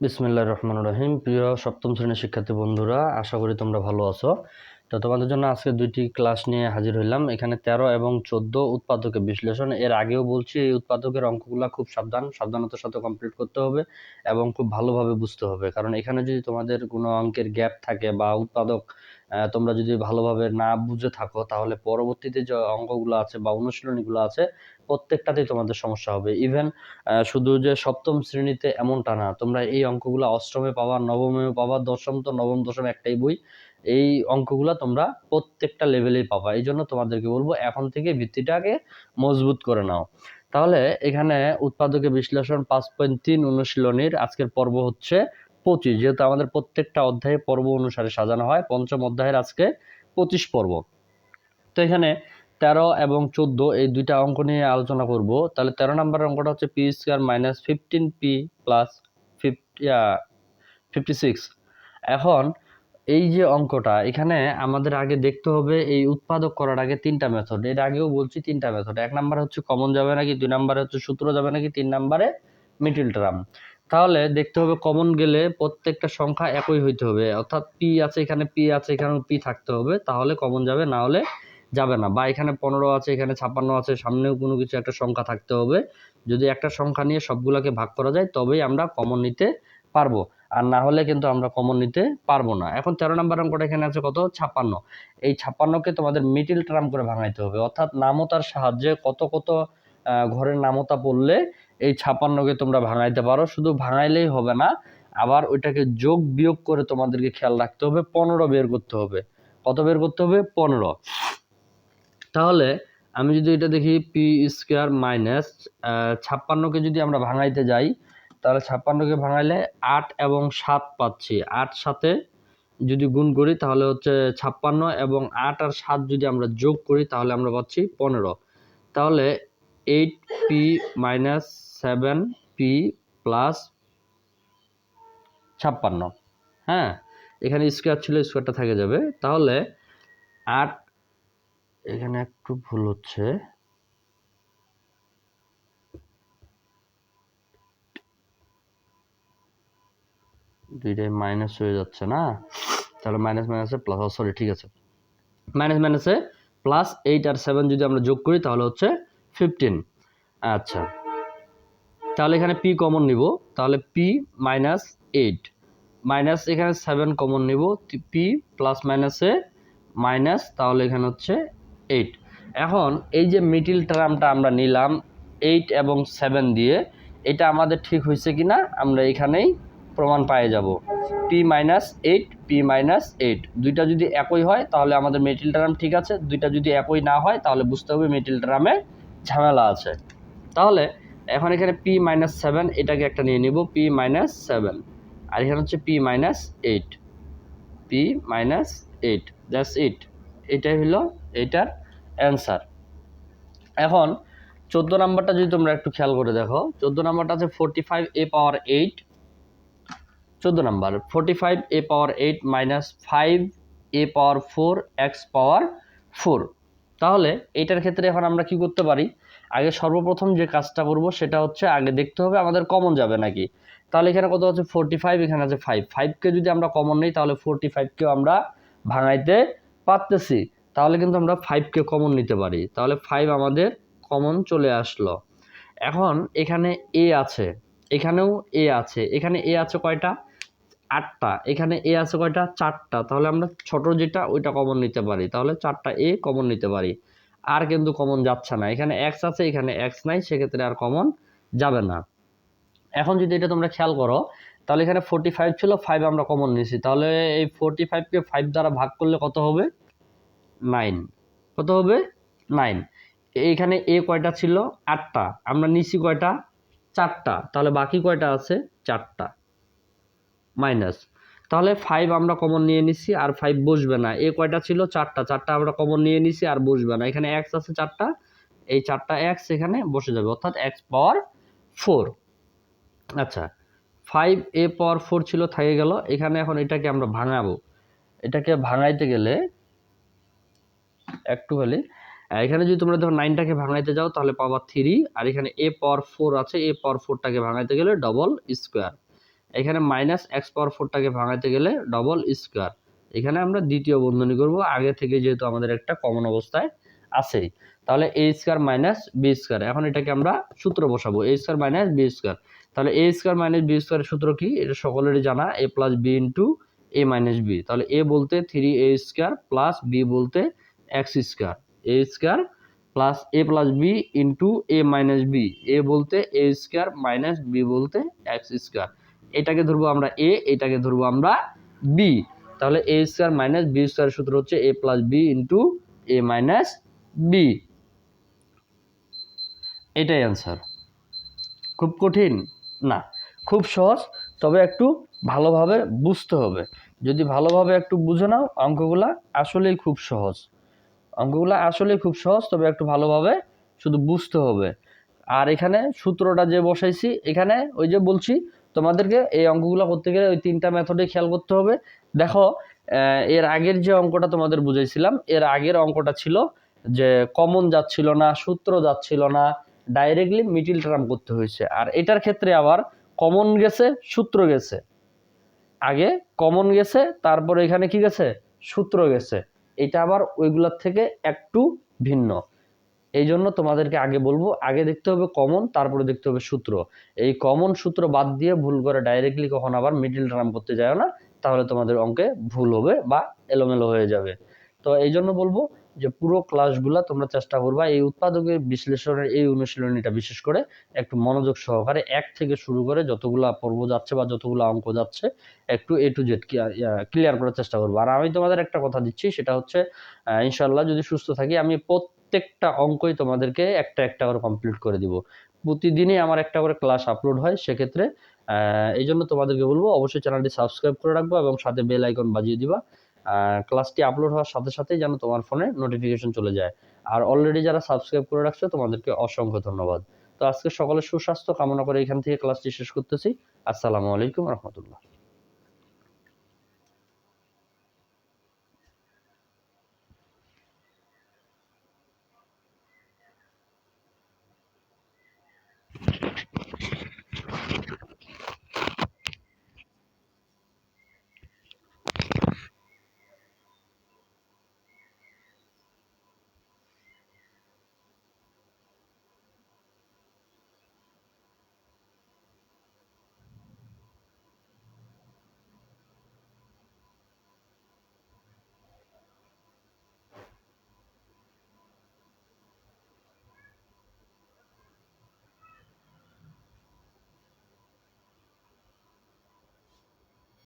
বিসমিল্লাহ রহমান রহিম। প্রিয় সপ্তম শ্রেণির শিক্ষার্থী বন্ধুরা আশা করি তোমরা ভালো আছো। তো তোমাদের জন্য আজকে দুইটি ক্লাস নিয়ে হাজির হইলাম। এখানে তেরো এবং চোদ্দ উৎপাদকের বিশ্লেষণ। এর আগেও বলছি, এই উৎপাদকের অঙ্কগুলো খুব সাবধান। সাবধানতার সাথে কমপ্লিট করতে হবে এবং খুব ভালোভাবে বুঝতে হবে। কারণ এখানে যদি তোমাদের কোনো অঙ্কের গ্যাপ থাকে বা উৎপাদক তোমরা যদি ভালোভাবে না বুঝে থাকো, তাহলে পরবর্তীতে যে অঙ্কগুলো আছে বা অনুশীলনীগুলো আছে, প্রত্যেকটাতেই তোমাদের সমস্যা হবে। ইভেন শুধু যে সপ্তম শ্রেণীতে এমনটা না, তোমরা এই অঙ্কগুলো অষ্টমে পাবা নবমে পাবা, দশম তো নবম, দশম একটাই বই। এই অঙ্কগুলো তোমরা প্রত্যেকটা লেভেলেই পাবা। এই জন্য তোমাদেরকে বলব, এখন থেকে ভিত্তিটাকে মজবুত করে নাও। তাহলে এখানে উৎপাদকের বিশ্লেষণ পাঁচ পয়েন্ট তিন অনুশীলনীর আজকের পর্ব হচ্ছে পঁচিশ। যেহেতু আমাদের প্রত্যেকটা অধ্যায়ে পর্ব অনুসারে সাজানো হয়, পঞ্চম অধ্যায়ের আজকে পঁচিশ পর্ব। তো এখানে তেরো এবং চোদ্দ এই দুইটা অঙ্ক নিয়ে আলোচনা করব। তাহলে তেরো নম্বর অঙ্কটা হচ্ছে P square minus fifteen P plus fifty fifty six এখন এই যে অঙ্কটা, এখানে আমাদের আগে দেখতে হবে এই উৎপাদক করার আগে তিনটা মেথড এর আগেও বলছি তিনটা মেথড এক নাম্বার হচ্ছে কমন যাবে নাকি, দুই নাম্বারে হচ্ছে সূত্র যাবে নাকি, তিন নাম্বারে মিডিল টার্ম তাহলে দেখতে হবে কমন গেলে প্রত্যেকটা সংখ্যা একই হইতে হবে। অর্থাৎ পি আছে এখানে পি আছে এখানে পি থাকতে হবে। তাহলে কমন যাবে, না হলে যাবে না। বা এখানে পনেরো আছে, এখানে ছাপ্পান্ন আছে, সামনেও কোনো কিছু একটা সংখ্যা থাকতে হবে। যদি একটা সংখ্যা নিয়ে সবগুলোকে ভাগ করা যায়, তবেই আমরা কমন নিতে পারব। আর না হলে কিন্তু আমরা কমন নিতে পারব না। এখন তেরো নম্বর অঙ্কটা এখানে আছে কত? ছাপ্পান্ন। এই ছাপ্পান্নকে তোমাদের মিডিল টার্ম করে ভাঙাইতে হবে। অর্থাৎ নামতার সাহায্যে কত কত ঘরের নামতা পড়লে এই ছাপ্পান্নকে তোমরা ভাঙাইতে পারো। শুধু ভাঙাইলেই হবে না, আবার ওইটাকে যোগ বিয়োগ করে তোমাদেরকে খেয়াল রাখতে হবে, পনেরো বের করতে হবে। কত বের করতে হবে? পনেরো। তাহলে আমি যদি এটা দেখি পি স্কোয়ার মাইনাস ছাপ্পান্নকে যদি আমরা ভাঙাইতে যাই তাহলে ছাপ্পান্নকে ভাঙাইলে আট এবং সাত পাচ্ছি। আট সাথে যদি গুণ করি তাহলে হচ্ছে ছাপ্পান্ন এবং আট আর সাত যদি আমরা যোগ করি তাহলে আমরা পাচ্ছি পনেরো। তাহলে eight P minus seven P plus ছাপ্পান্ন। হ্যাঁ এখানে স্কোয়ার ছিল, স্কোয়ারটা থেকে যাবে। তাহলে আট, এখানে একটু ভুল হচ্ছে। দুইটাই মাইনাস হয়ে যাচ্ছে না? তাহলে মাইনাস মাইনাসে প্লাস সরি ঠিক আছে। মাইনাস মাইনাসে প্লাস এইট আর সেভেন যদি আমরা যোগ করি, তাহলে হচ্ছে ফিফটিন আচ্ছা। তাহলে এখানে পি কমন নিব। তাহলে পি মাইনাস এইট মাইনাস এখানে সেভেন কমন নিব। পি প্লাস মাইনাসে মাইনাস তাহলে এখানে হচ্ছে এইট এখন এই যে মিডিল টার্মটা আমরা নিলাম এইট এবং সেভেন দিয়ে, এটা আমাদের ঠিক হয়েছে কি না আমরা এখানেই প্রমাণ পেয়ে যাব। P minus eight P minus eight দুইটা যদি একই হয়, তাহলে আমাদের মিডিল টার্ম ঠিক আছে। দুইটা যদি একই না হয়, তাহলে বুঝতে হবে মিডিল টার্মে ঝামেলা আছে। তাহলে এখন এখানে পি মাইনাস সেভেন এটাকে একটা নিয়ে নিব। পি মাইনাস সেভেন আর এখানে হচ্ছে P minus eight P minus eight that's it এটাই হলো এটার অ্যান্সার এখন চোদ্দ নাম্বারটা যদি তোমরা একটু খেয়াল করে দেখো, চোদ্দ নাম্বারটা আছে forty five A power eight চোদ্দ number forty five A power eight minus five A power four X power four তাহলে এইটার ক্ষেত্রে এখন আমরা কি করতে পারি? আগে সর্বপ্রথম যে কাজটা করব সেটা হচ্ছে আগে দেখতে হবে আমাদের কমন যাবে নাকি। তাহলে এখানে কত হচ্ছে ফোরটি ফাইভ এখানে আছে ফাইভ ফাইভকে যদি আমরা কমন নিই, তাহলে ফোরটি ফাইভকেও আমরা ভাঙাইতে পারতেছি। তাহলে কিন্তু আমরা ফাইভকে কমন নিতে পারি। তাহলে ফাইভ আমাদের কমন চলে আসলো। এখন এখানে এ আছে। এখানেও এ আছে। এখানে এ আছে কয়টা? আটটা। এখানে এ আছে কয়টা? চারটা। তাহলে আমরা ছোট যেটা, ওইটা কমন নিতে পারি। তাহলে চারটা এ কমন নিতে পারি। আর কিন্তু কমন যাচ্ছে না। এখানে এক্স আছে, এখানে এক্স নাই, সেক্ষেত্রে আর কমন যাবে না। এখন যদি এটা তোমরা খেয়াল করো, তাহলে এখানে ফোরটি ফাইভ ছিল ফাইভ আমরা কমন নিয়েছি। তাহলে এই ফোরটি ফাইভকে ফাইভ দ্বারা ভাগ করলে কত হবে? নাইন কত হবে? নাইন এইখানে এ কয়টা ছিল? আটটা। আমরা নিছি কয়টা? চারটা। তাহলে বাকি কয়টা আছে? চারটা। মাইনাস। তাহলে ফাইভ আমরা কমন নিয়ে নিছি আর ফাইভ বসবে না। এ কয়টা ছিল? চারটা। চারটা আমরা কমন নিয়ে নিছি আর বসবে না। এখানে এক্স আছে চারটা। এই চারটা এক্স এখানে বসে যাবে। অর্থাৎ এক্স পাওয়ার ফোর আচ্ছা। ফাইভ এ পাওয়ার ফোর ছিল, থেকে গেল। এখানে এখন এটাকে আমরা ভাঙাবো। এটাকে ভাঙাইতে গেলে একটু হলে এখানে যদি তোমরা ধরো নাইনটাকে ভাঙাইতে যাও, তাহলে পাবা থ্রি আর এখানে এ পাওয়ার ফোর আছে এ পাওয়ার ফোরটাকে ভাঙাইতে গেলে ডবল স্কোয়ার এখানে মাইনাস এক্স পাওয়ার ফোরটাকে ভাঙাইতে গেলে ডবল স্কোয়ার এখানে আমরা দ্বিতীয় বন্ধনী করব, আগে থেকে যেহেতু আমাদের একটা কমন অবস্থায় আছেই। তাহলে A square minus B square এখন এটাকে আমরা সূত্র বসাবো A square minus B square তাহলে এ স্কোয়ার মাইনাস বি স্কোয়ারের সূত্র কি? এটা সকলেরই জানা A plus B into A minus B তাহলে এ বলতে three A square plus B বলতে X square A square plus A plus B into A minus B A বলতে এ স্কোয়ার মাইনাস বি বলতে এক্স স্কোয়ার এটাকে ধরবো আমরা A এটাকে ধরবো আমরা বি তাহলে A square minus B square সূত্র হচ্ছে A plus B into A minus B এটাই অ্যান্সার খুব কঠিন? না। খুব সহজ, তবে একটু ভালোভাবে বুঝতে হবে। যদি ভালোভাবে একটু বুঝে নাও, অঙ্কগুলা আসলেই খুব সহজ। অঙ্কগুলো আসলে খুব সহজ, তবে একটু ভালোভাবে শুধু বুঝতে হবে। আর এখানে সূত্রটা যে বসাইছি, এখানে ওই যে বলছি, তোমাদেরকে এই অঙ্কগুলো করতে গেলে ওই তিনটা মেথডে খেয়াল করতে হবে। দেখো এর আগের যে অঙ্কটা তোমাদের বুঝাইছিলাম, এর আগের অঙ্কটা ছিল যে কমন যাচ্ছিল না, সূত্র যাচ্ছিল না ডাইরেক্টলি মিডিল টার্ম করতে হয়েছে। আর এটার ক্ষেত্রে আবার কমন গেছে, সূত্র গেছে। আগে কমন গেছে, তারপরে এখানে কি গেছে? সূত্র গেছে। এটা আবার ওইগুলোর থেকে একটু ভিন্ন। এই জন্য তোমাদেরকে আগে বলব, আগে দেখতে হবে কমন তারপরে দেখতে হবে সূত্র। এই কমন সূত্র বাদ দিয়ে ভুল করে ডাইরেক্টলি কখন আবার মিডিল টার্ম করতে যায় না, তাহলে তোমাদের অঙ্কে ভুল হবে বা এলোমেলো হয়ে যাবে। তো এই জন্য বলব যে পুরো ক্লাসগুলা তোমরা চেষ্টা করবা এই উৎপাদকের বিশ্লেষণের এই অনুশীলনীটা বিশেষ করে একটু মনোযোগ সহকারে এক থেকে শুরু করে যতগুলা পর্ব যাচ্ছে বা যতগুলো অঙ্ক যাচ্ছে একটু এ টু জেড ক্লিয়ার করার চেষ্টা করব। আর আমি তোমাদের একটা কথা দিচ্ছি, সেটা হচ্ছে ইনশাল্লাহ যদি সুস্থ থাকি, আমি প্রত্যেকটা অঙ্কই তোমাদেরকে একটা একটা করে কমপ্লিট করে দিব। প্রতিদিনই আমার একটা করে ক্লাস আপলোড হয়, সেক্ষেত্রে এই জন্য তোমাদেরকে বলব, অবশ্যই চ্যানেলটি সাবস্ক্রাইব করে রাখব এবং সাথে বেল আইকন বাজিয়ে দিবা। ক্লাসটি আপলোড হওয়ার সাথে সাথেই যেন তোমার ফোনে নোটিফিকেশন চলে যায়। আর অলরেডি যারা সাবস্ক্রাইব করে রাখছো, তোমাদেরকে অসংখ্য ধন্যবাদ। তো আজকে সকলের সুস্বাস্থ্য কামনা করে এখান থেকে ক্লাসটি শেষ করতেছি। আসসালামু আলাইকুম রহমতুল্লাহ।